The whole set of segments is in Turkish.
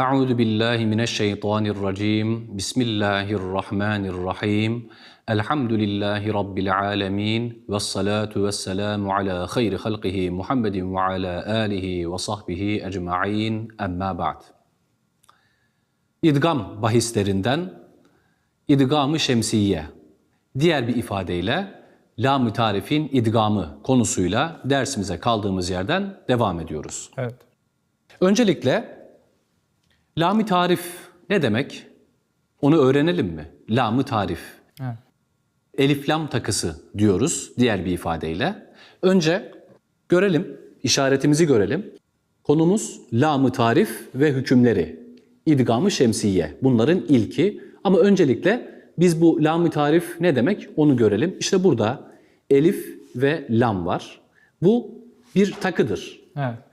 Euzu billahi mineşşeytanirracim. Bismillahirrahmanirrahim. Elhamdülillahi rabbil alamin ve salatu vesselamu ala hayri halqihi Muhammedin ve ala alihi ve sahbihi ecmaîn. Emma ba'd. İdgam bahislerinden idgamı şemsiye. Diğer bir ifadeyle la mütarifin idgamı konusuyla dersimize kaldığımız yerden devam ediyoruz. Evet. Öncelikle lam-ı tarif ne demek? Onu öğrenelim mi? Lam-ı tarif. Evet. Elif lam takısı diyoruz diğer bir ifadeyle. Önce görelim, işaretimizi görelim. Konumuz lam-ı tarif ve hükümleri. İdgam-ı şemsiye. Bunların ilki. Ama öncelikle biz bu lam-ı tarif ne demek onu görelim. İşte burada elif ve lam var. Bu bir takıdır. Evet.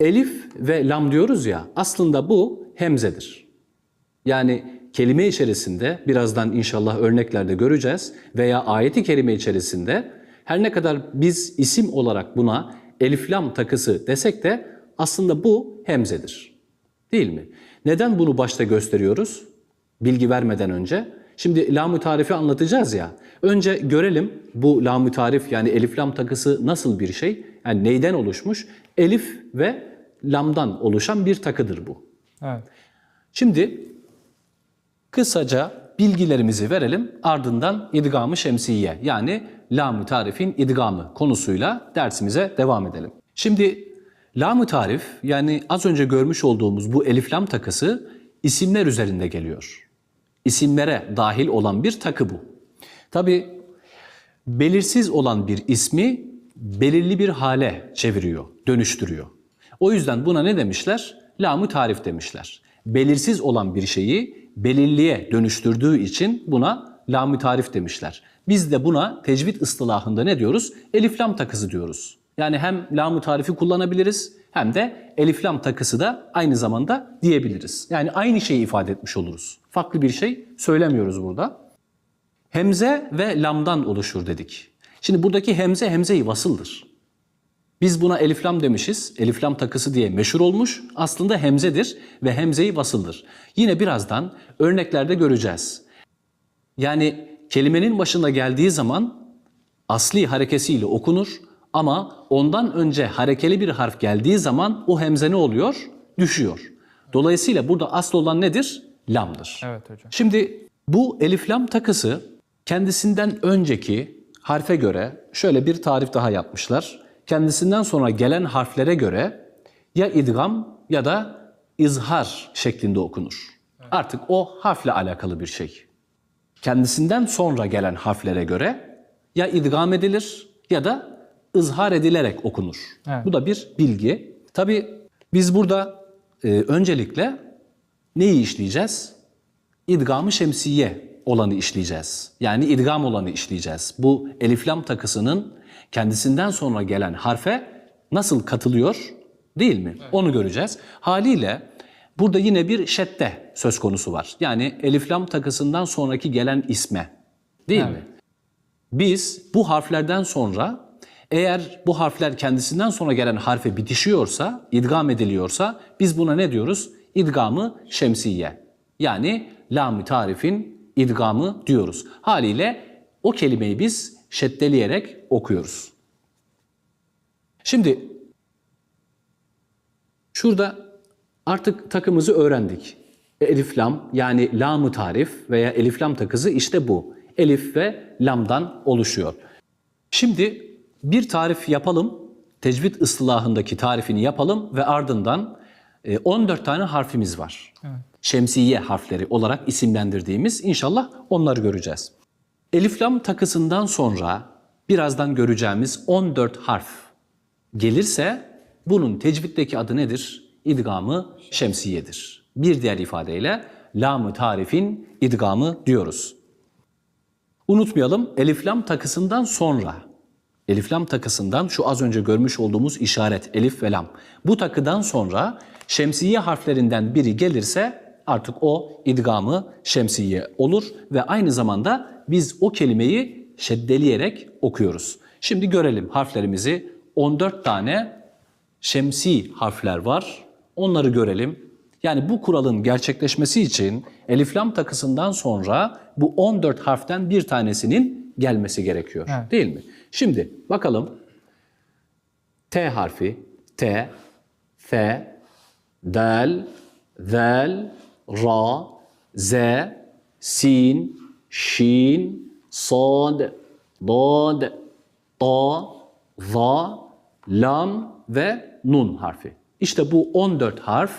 Elif ve lam diyoruz ya aslında bu hemzedir. Yani kelime içerisinde birazdan inşallah örneklerde göreceğiz veya ayeti kerime içerisinde her ne kadar biz isim olarak buna elif lam takısı desek de aslında bu hemzedir. Değil mi? Neden bunu başta gösteriyoruz? Bilgi vermeden önce. Şimdi lam-ı tarifi anlatacağız ya. Önce görelim bu lam-ı tarif yani elif lam takısı nasıl bir şey? Yani neyden oluşmuş? Elif ve lamdan oluşan bir takıdır bu. Evet. Şimdi kısaca bilgilerimizi verelim ardından idgamı şemsiye yani lam-ı tarifin idgamı konusuyla dersimize devam edelim. Şimdi lam-ı tarif yani az önce görmüş olduğumuz bu elif lam takısı isimler üzerinde geliyor. İsimlere dahil olan bir takı bu. Tabi belirsiz olan bir ismi belirli bir hale çeviriyor, dönüştürüyor. O yüzden buna ne demişler? Lam-ı tarif demişler. Belirsiz olan bir şeyi belirliye dönüştürdüğü için buna lam-ı tarif demişler. Biz de buna tecvid ıstılahında ne diyoruz? Elif lam takısı diyoruz. Yani hem lam-ı tarifi kullanabiliriz hem de elif lam takısı da aynı zamanda diyebiliriz. Yani aynı şeyi ifade etmiş oluruz. Farklı bir şey söylemiyoruz burada. Hemze ve lamdan oluşur dedik. Şimdi buradaki hemze hemze-i vasıldır. Biz buna elif lam demişiz. Elif lam takısı diye meşhur olmuş. Aslında hemzedir ve hemze-i vasıldır. Yine birazdan örneklerde göreceğiz. Yani kelimenin başına geldiği zaman asli harekesiyle okunur ama ondan önce harekeli bir harf geldiği zaman o hemze ne oluyor? Düşüyor. Dolayısıyla burada asıl olan nedir? Lamdır. Evet hocam. Şimdi bu elif lam takısı kendisinden önceki harfe göre şöyle bir tarif daha yapmışlar. Kendisinden sonra gelen harflere göre ya idgam ya da izhar şeklinde okunur. Artık o harfle alakalı bir şey. Kendisinden sonra gelen harflere göre ya idgam edilir ya da ızhar edilerek okunur. Evet. Bu da bir bilgi. Tabi biz burada e, öncelikle neyi işleyeceğiz? İdgam-ı şemsiye olanı işleyeceğiz. Yani idgam olanı işleyeceğiz. Bu eliflam takısının kendisinden sonra gelen harfe nasıl katılıyor değil mi? Onu göreceğiz. Haliyle burada yine bir şedde söz konusu var. Yani eliflam takısından sonraki gelen isme değil Evet. mi? Biz bu harflerden sonra eğer bu harfler kendisinden sonra gelen harfe bitişiyorsa, idgam ediliyorsa biz buna ne diyoruz? İdgamı şemsiye. Yani lam-ı tarifin idgamı diyoruz. Haliyle o kelimeyi biz şeddeleyerek okuyoruz. Şimdi şurada artık takımızı öğrendik. Elif lam yani lam-ı tarif veya elif lam takısı işte bu. Elif ve lamdan oluşuyor. Şimdi bir tarif yapalım. Tecvid ıslahındaki tarifini yapalım ve ardından e, 14 tane harfimiz var. Şemsiye harfleri olarak isimlendirdiğimiz inşallah onları göreceğiz. Elif lam takısından sonra birazdan göreceğimiz 14 harf gelirse bunun tecviddeki adı nedir? İdgamı şemsiyedir. Bir diğer ifadeyle lam-ı tarifin idgamı diyoruz. Unutmayalım eliflam takısından sonra eliflam takısından şu az önce görmüş olduğumuz işaret elif ve lam. Bu takıdan sonra şemsiye harflerinden biri gelirse artık o idgamı şemsiye olur ve aynı zamanda biz o kelimeyi şeddeleyerek okuyoruz. Şimdi görelim harflerimizi. 14 tane şemsi harfler var. Onları görelim. Yani bu kuralın gerçekleşmesi için elif lam takısından sonra bu 14 harften bir tanesinin gelmesi gerekiyor. Evet. Değil mi? Şimdi bakalım T harfi T, F, Dal, Zal, Ra, Z, Sin, Şin, Sad, Dad, Ta, Za, Lam ve Nun harfi. İşte bu 14 harf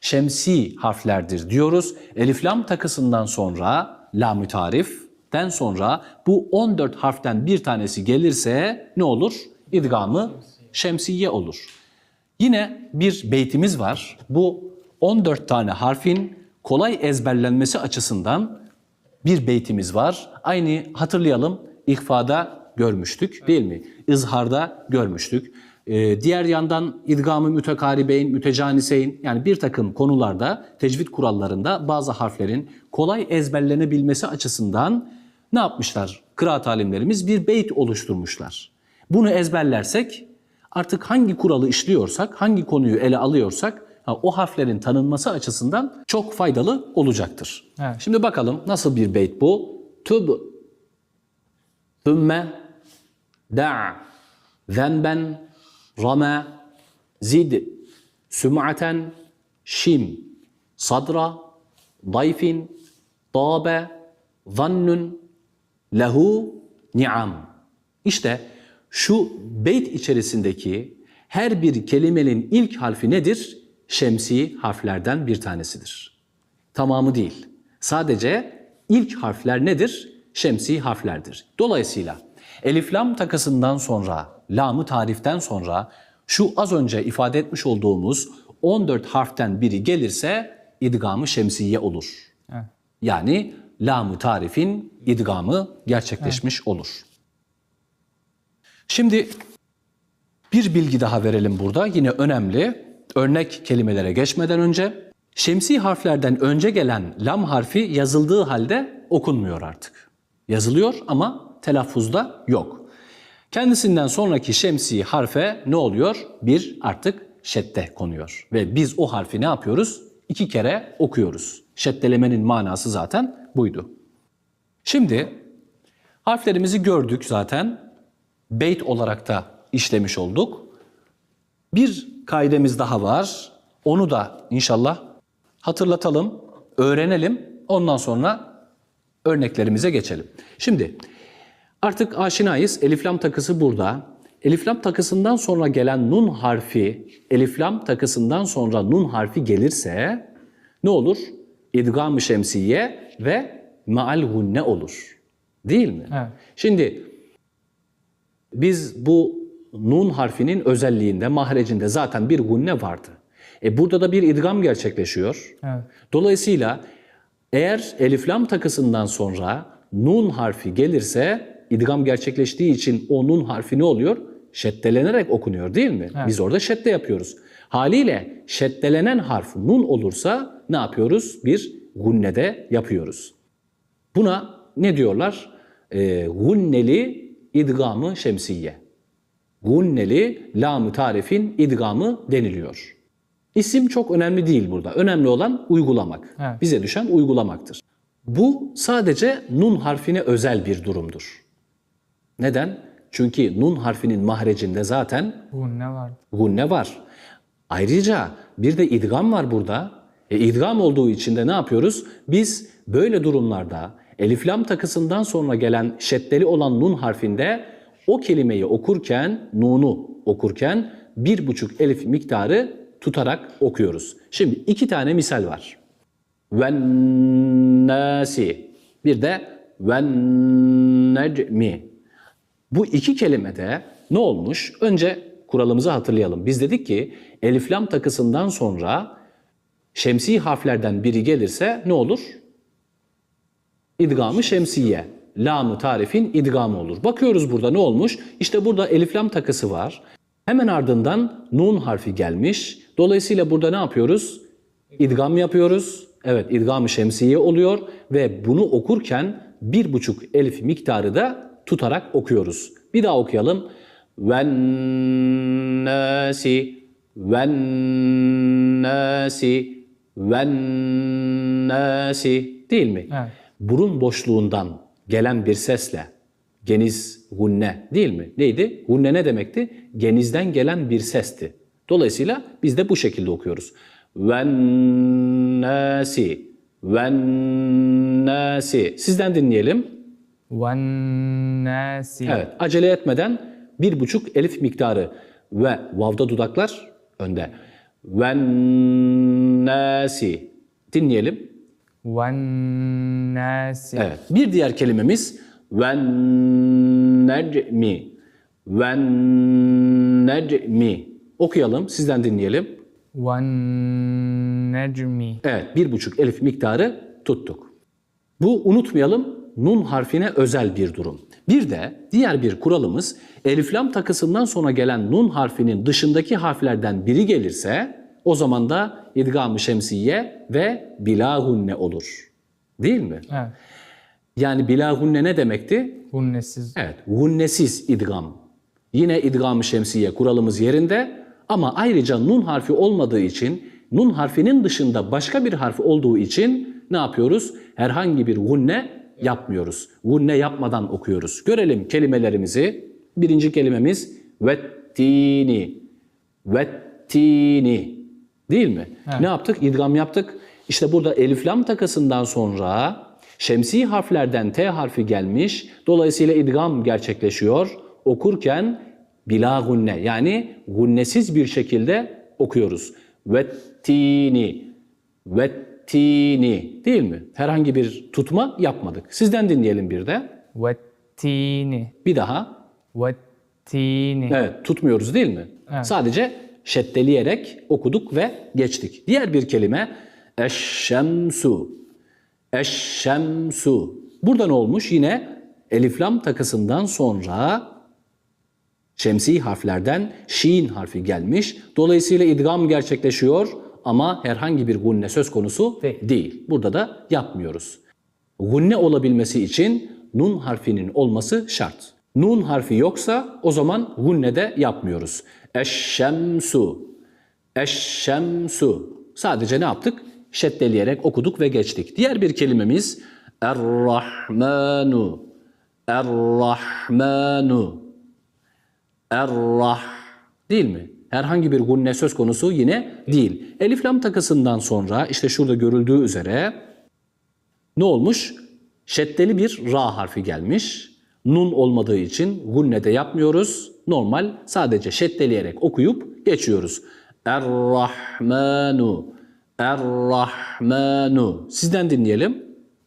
şemsi harflerdir diyoruz. Elif lam takısından sonra lam-ı tariften sonra bu 14 harften bir tanesi gelirse ne olur? İdgamı şemsiye olur. Yine bir beytimiz var. Bu 14 tane harfin kolay ezberlenmesi açısından bir beytimiz var. Aynı hatırlayalım ihfada görmüştük değil mi? İzharda görmüştük. Ee, diğer yandan idgamı mütekaribeyn, mütecaniseyn yani bir takım konularda tecvid kurallarında bazı harflerin kolay ezberlenebilmesi açısından ne yapmışlar? Kıraat alimlerimiz bir beyt oluşturmuşlar. Bunu ezberlersek artık hangi kuralı işliyorsak, hangi konuyu ele alıyorsak o harflerin tanınması açısından çok faydalı olacaktır. Evet. Şimdi bakalım nasıl bir beyt bu? Tub, thumme, da' zenben, rama, zid, süm'aten, şim, sadra, dayfin, tabe, zannun, lehu, ni'am. İşte şu beyt içerisindeki her bir kelimenin ilk harfi nedir? Şemsi harflerden bir tanesidir. Tamamı değil. Sadece ilk harfler nedir? Şemsi harflerdir. Dolayısıyla elif lam takısından sonra, lamı tariften sonra şu az önce ifade etmiş olduğumuz 14 harften biri gelirse idgamı şemsiye olur. Evet. Yani lamı tarifin idgamı gerçekleşmiş olur. Şimdi bir bilgi daha verelim burada. Yine önemli. Örnek kelimelere geçmeden önce şemsi harflerden önce gelen lam harfi yazıldığı halde okunmuyor artık. Yazılıyor ama telaffuzda yok. Kendisinden sonraki şemsi harfe ne oluyor? Bir artık şedde konuyor. Ve biz o harfi ne yapıyoruz? İki kere okuyoruz. Şeddelemenin manası zaten buydu. Şimdi harflerimizi gördük zaten. Beyt olarak da işlemiş olduk. Bir kaidemiz daha var. Onu da inşallah hatırlatalım, öğrenelim. Ondan sonra örneklerimize geçelim. Şimdi artık aşinayız. Eliflam takısı burada. Eliflam takısından sonra gelen nun harfi, eliflam takısından sonra nun harfi gelirse ne olur? İdgam-ı şemsiye ve maal gunne olur. Değil mi? Evet. Şimdi biz bu nun harfinin özelliğinde, mahrecinde zaten bir gunne vardı. E burada da bir idgam gerçekleşiyor. Evet. Dolayısıyla eğer eliflam takısından sonra nun harfi gelirse idgam gerçekleştiği için o nun harfi ne oluyor? Şeddelenerek okunuyor değil mi? Biz orada şedde yapıyoruz. Haliyle şeddelenen harf nun olursa ne yapıyoruz? Bir gunnede yapıyoruz. Buna ne diyorlar? E, gunneli idgamı şemsiye. Gunneli lam-ı tarifin idgamı deniliyor. İsim çok önemli değil burada. Önemli olan uygulamak. Evet. Bize düşen uygulamaktır. Bu sadece nun harfine özel bir durumdur. Neden? Çünkü nun harfinin mahrecinde zaten Bu ne var? gunne var. Ayrıca bir de idgam var burada. E, idgam olduğu için de ne yapıyoruz? Biz böyle durumlarda eliflam takısından sonra gelen şeddeli olan nun harfinde o kelimeyi okurken, nunu okurken bir buçuk elif miktarı tutarak okuyoruz. Şimdi iki tane misal var. Vennasi. Bir de vennecmi. Bu iki kelimede ne olmuş? Önce kuralımızı hatırlayalım. Biz dedik ki eliflam takısından sonra şemsi harflerden biri gelirse ne olur? İdgamı şemsiye. Lamı tarifin idgamı olur. Bakıyoruz burada ne olmuş? İşte burada eliflam takısı var. Hemen ardından nun harfi gelmiş. Dolayısıyla burada ne yapıyoruz? İdgam yapıyoruz. Evet idgam-ı şemsiye oluyor ve bunu okurken bir buçuk elif miktarı da tutarak okuyoruz. Bir daha okuyalım. Vennasi Vennasi Ve nasi değil mi? Evet. Burun boşluğundan gelen bir sesle geniz gunne değil mi? Neydi? Gunne ne demekti? Genizden gelen bir sesti. Dolayısıyla biz de bu şekilde okuyoruz. Vennasi Vennasi Sizden dinleyelim. Vennasi Evet acele etmeden bir buçuk elif miktarı ve vavda dudaklar önde. Vennasi Dinleyelim. Vennâsi. Evet. Bir diğer kelimemiz vennecmi. Vennecmi. Okuyalım, sizden dinleyelim. Vennecmi. Evet, bir buçuk elif miktarı tuttuk. Bu unutmayalım nun harfine özel bir durum. Bir de diğer bir kuralımız eliflam takısından sonra gelen nun harfinin dışındaki harflerden biri gelirse o zaman da idgam-ı şemsiye ve bilahunne olur. Değil mi? Evet. Yani bilahunne ne demekti? Hunnesiz. Evet, gunnesiz idgam. Yine idgam-ı şemsiye kuralımız yerinde ama ayrıca nun harfi olmadığı için, nun harfinin dışında başka bir harf olduğu için ne yapıyoruz? Herhangi bir gunne yapmıyoruz. Gunne yapmadan okuyoruz. Görelim kelimelerimizi. Birinci kelimemiz vettini. Vettini. Değil mi? Evet. Ne yaptık? İdgam yaptık. İşte burada elif lam takasından sonra şemsi harflerden T harfi gelmiş. Dolayısıyla idgam gerçekleşiyor. Okurken bila gunne yani gunnesiz bir şekilde okuyoruz. Vettini, vettini değil mi? Herhangi bir tutma yapmadık. Sizden dinleyelim bir de. Vettini. Bir daha. Vettini. Evet tutmuyoruz değil mi? Evet. Sadece şeddeleyerek okuduk ve geçtik. Diğer bir kelime eşşemsu. Eşşemsu. Burada ne olmuş? Yine eliflam takısından sonra şemsi harflerden şiin harfi gelmiş. Dolayısıyla idgam gerçekleşiyor ama herhangi bir gunne söz konusu Değil. değil. Burada da yapmıyoruz. Gunne olabilmesi için nun harfinin olması şart. Nun harfi yoksa o zaman gunne de yapmıyoruz. Eşşemsu. Eşşemsu. Sadece ne yaptık? Şeddeleyerek okuduk ve geçtik. Diğer bir kelimemiz Er-Rahmanu. Er-Rahmanu. Er-Rah. Değil mi? Herhangi bir gunne söz konusu yine değil. Elif lam takısından sonra işte şurada görüldüğü üzere ne olmuş? Şeddeli bir ra harfi gelmiş. Nun olmadığı için gunne de yapmıyoruz. Normal sadece şeddeleyerek okuyup geçiyoruz. Er-Rahmanu. Er-Rahmanu. Sizden dinleyelim.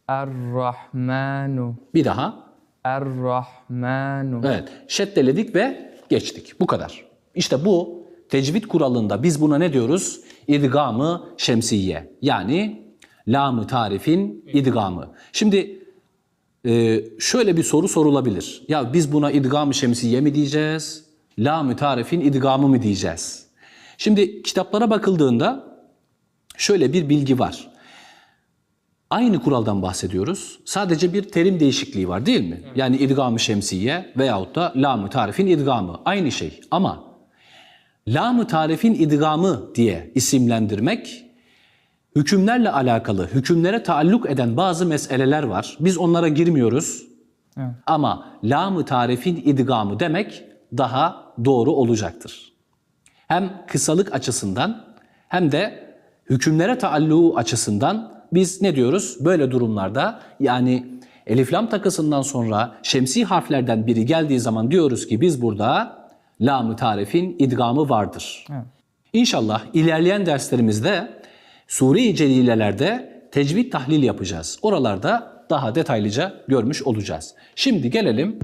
Er-Rahmanu Bir daha. Er-Rahmanu Evet, şeddeledik ve geçtik. Bu kadar. İşte bu tecvid kuralında biz buna ne diyoruz? İdgamı şemsiye. Yani lam-ı tarifin idgamı. Şimdi e, şöyle bir soru sorulabilir. Ya biz buna idgam-ı şemsiye mi diyeceğiz? Lam-ı tarifin idgamı mı diyeceğiz? Şimdi kitaplara bakıldığında şöyle bir bilgi var. Aynı kuraldan bahsediyoruz. Sadece bir terim değişikliği var değil mi? Yani idgam-ı şemsiye veyahut da lam-ı tarifin idgamı. Aynı şey ama lam-ı tarifin idgamı diye isimlendirmek hükümlerle alakalı, hükümlere taalluk eden bazı meseleler var. Biz onlara girmiyoruz. Evet. Ama lam-ı tarifin idgamı demek daha doğru olacaktır. Hem kısalık açısından hem de hükümlere taalluğu açısından biz ne diyoruz? Böyle durumlarda yani eliflam takısından sonra şemsi harflerden biri geldiği zaman diyoruz ki biz burada lam-ı tarifin idgamı vardır. Evet. İnşallah ilerleyen derslerimizde Sure-i Celilelerde tecvid tahlil yapacağız. Oralarda daha detaylıca görmüş olacağız. Şimdi gelelim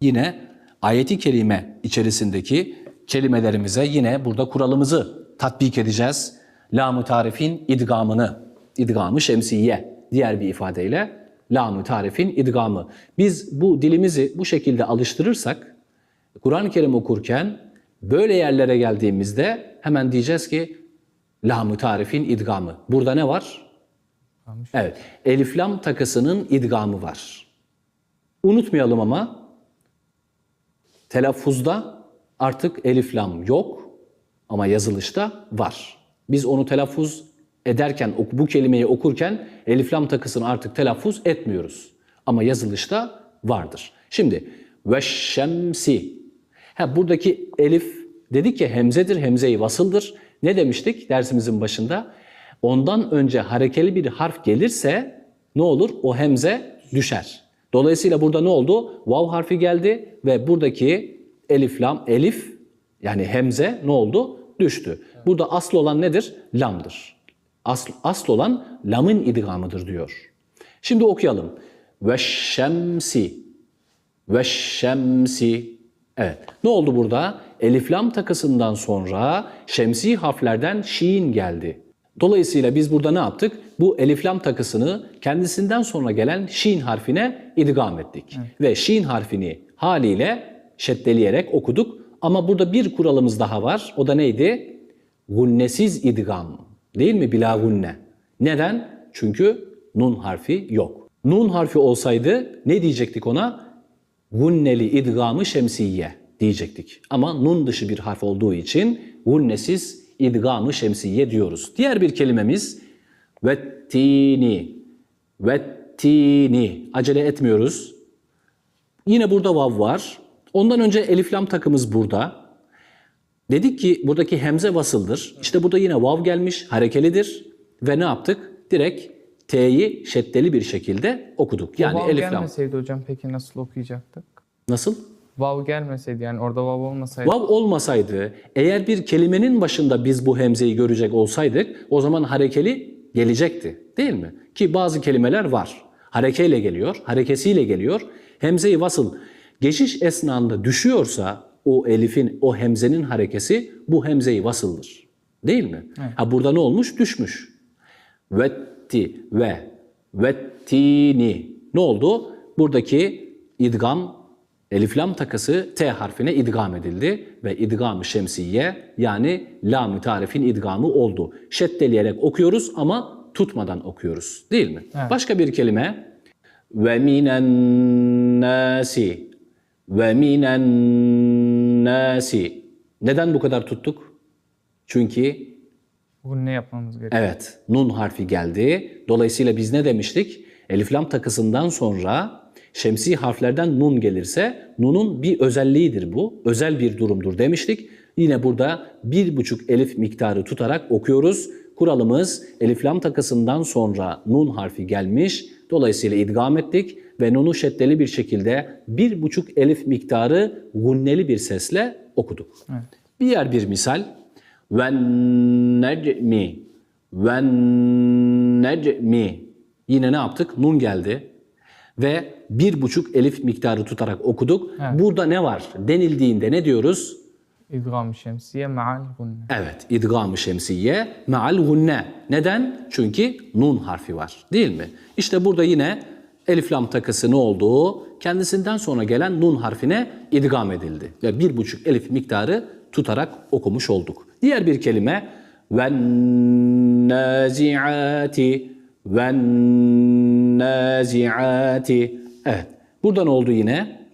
yine ayeti kerime içerisindeki kelimelerimize yine burada kuralımızı tatbik edeceğiz. Lam-ı tarifin idgamını, idgamı şemsiye diğer bir ifadeyle lam-ı tarifin idgamı. Biz bu dilimizi bu şekilde alıştırırsak Kur'an-ı Kerim okurken böyle yerlere geldiğimizde hemen diyeceğiz ki lam-ı tarifin idgamı. Burada ne var? Kalmış. Evet. Elif lam takısının idgamı var. Unutmayalım ama telaffuzda artık elif lam yok ama yazılışta var. Biz onu telaffuz ederken, bu kelimeyi okurken elif lam takısını artık telaffuz etmiyoruz. Ama yazılışta vardır. Şimdi ve şemsi. Ha, buradaki elif dedik ki hemzedir, hemze-i vasıldır. Ne demiştik dersimizin başında? Ondan önce harekeli bir harf gelirse ne olur? O hemze düşer. Dolayısıyla burada ne oldu? Vav harfi geldi ve buradaki elif lam elif yani hemze ne oldu? Düştü. Burada asıl olan nedir? Lamdır. Asıl, asıl olan lamın idgamıdır diyor. Şimdi okuyalım. Ve şemsi. Ve şemsi. Evet. Ne oldu burada? Elif lam takısından sonra şemsi harflerden şiin geldi. Dolayısıyla biz burada ne yaptık? Bu elif lam takısını kendisinden sonra gelen şin harfine idgam ettik. Ve şin harfini haliyle şeddeleyerek okuduk. Ama burada bir kuralımız daha var. O da neydi? Gunnesiz idgam. Değil mi? Bila gunne. Neden? Çünkü nun harfi yok. Nun harfi olsaydı ne diyecektik ona? Gunneli idgamı şemsiye diyecektik. Ama nun dışı bir harf olduğu için gunnesiz idgamı şemsiye diyoruz. Diğer bir kelimemiz vettini. Vettini. Acele etmiyoruz. Yine burada vav var. Ondan önce elif lam takımız burada. Dedik ki buradaki hemze vasıldır. İşte burada yine vav gelmiş, harekelidir. Ve ne yaptık? Direkt T'yi şeddeli bir şekilde okuduk. Yani vav elif lam. gelmeseydi hocam peki nasıl okuyacaktık? Nasıl? Vav gelmeseydi yani orada vav olmasaydı. Vav olmasaydı, eğer bir kelimenin başında biz bu hemzeyi görecek olsaydık, o zaman harekeli gelecekti. Değil mi? Ki bazı kelimeler var. Harekeyle geliyor, harekesiyle geliyor. Hemzeyi vasıl geçiş esnasında düşüyorsa o elifin, o hemzenin harekesi bu hemzeyi vasıldır. Değil mi? Ha burada ne olmuş? Düşmüş. Vetti ve vettini. Ne oldu? Buradaki idgam elif lam takısı T harfine idgam edildi ve idgam-ı şemsiye yani lam-ı tarifin idgamı oldu. Şeddeleyerek okuyoruz ama tutmadan okuyoruz. Değil mi? Başka bir kelime ve minen nasi ve minen nasi. Neden bu kadar tuttuk? Çünkü Bugün ne yapmamız gerekiyor? Evet, nun harfi geldi. Dolayısıyla biz ne demiştik? Elif lam takısından sonra şemsi harflerden nun gelirse nunun bir özelliğidir bu. Özel bir durumdur demiştik. Yine burada bir buçuk elif miktarı tutarak okuyoruz. Kuralımız elif lam takısından sonra nun harfi gelmiş. Dolayısıyla idgam ettik ve nunu şeddeli bir şekilde bir buçuk elif miktarı gunneli bir sesle okuduk. Diğer bir misal. Ve necmi. Ve necmi. Yine ne yaptık? Nun geldi. Ve bir buçuk elif miktarı tutarak okuduk. Burada ne var? Denildiğinde ne diyoruz? İdgam-ı şemsiye ma'al gunne. Evet, idgam-ı şemsiye me'al gunne. Neden? Çünkü nun harfi var. Değil mi? İşte burada yine elif lam takısı ne oldu? Kendisinden sonra gelen nun harfine idgam edildi. Ve bir buçuk elif miktarı tutarak okumuş olduk. Diğer bir kelime ve naziati ve naziati. Evet. Buradan oldu yine.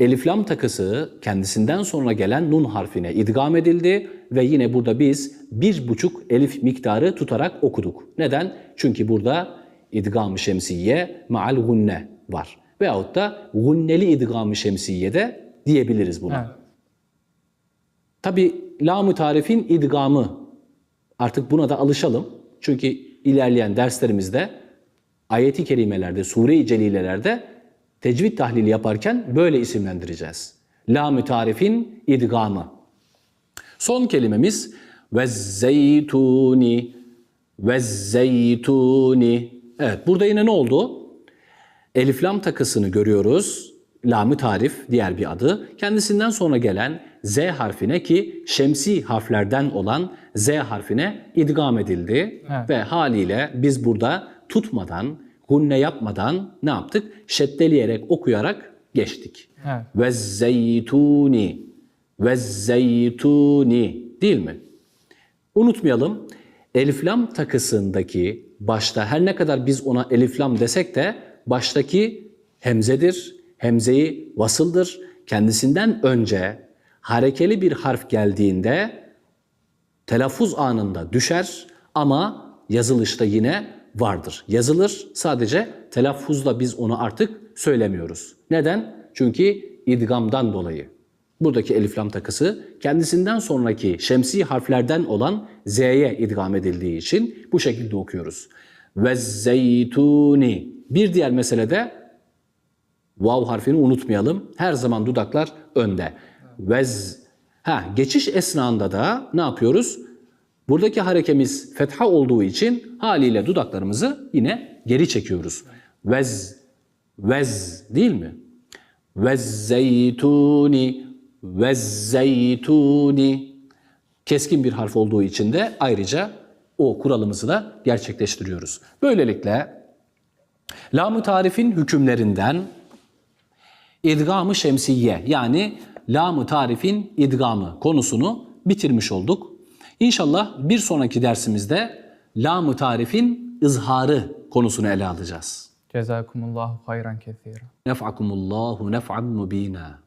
Elif lam takısı kendisinden sonra gelen nun harfine idgam edildi ve yine burada biz bir buçuk elif miktarı tutarak okuduk. Neden? Çünkü burada idgam-ı şemsiye ma'al gunne var. Veyahut da gunneli idgam-ı şemsiye de diyebiliriz buna. Evet. Tabi lam-ı tarifin idgamı artık buna da alışalım. Çünkü ilerleyen derslerimizde ayeti kerimelerde, sure-i celilelerde tecvid tahlili yaparken böyle isimlendireceğiz. Lam-ı tarifin idgamı. Son kelimemiz ve zeytuni ve zeytuni. Evet burada yine ne oldu? Elif lam takısını görüyoruz. Lam-ı tarif diğer bir adı. Kendisinden sonra gelen Z harfine ki şemsi harflerden olan Z harfine idgam edildi. Evet. Ve haliyle biz burada tutmadan, gunne yapmadan ne yaptık? Şeddeleyerek, okuyarak geçtik. Evet. Ve zeytuni ve zeytuni değil mi? Unutmayalım elif lam takısındaki başta her ne kadar biz ona elif lam desek de baştaki hemzedir. Hemzeyi vasıldır. Kendisinden önce harekeli bir harf geldiğinde telaffuz anında düşer ama yazılışta yine vardır. Yazılır sadece telaffuzda biz onu artık söylemiyoruz. Neden? Çünkü idgamdan dolayı. Buradaki elif lam takısı kendisinden sonraki şemsi harflerden olan z'ye idgam edildiği için bu şekilde okuyoruz. Ve zeytuni. Bir diğer mesele de vav harfini unutmayalım. Her zaman dudaklar önde. Vez ha geçiş esnasında da ne yapıyoruz? Buradaki harekemiz fetha olduğu için haliyle dudaklarımızı yine geri çekiyoruz. Vez vez değil mi? Vez zeytuni vez zeytuni keskin bir harf olduğu için de ayrıca o kuralımızı da gerçekleştiriyoruz. Böylelikle lam-ı tarifin hükümlerinden idgam-ı şemsiye yani lam-ı tarifin idgamı konusunu bitirmiş olduk. İnşallah bir sonraki dersimizde lam-ı tarifin izharı konusunu ele alacağız. Cezakumullahu hayran kethira. Nef'akumullahu nef'an mubina.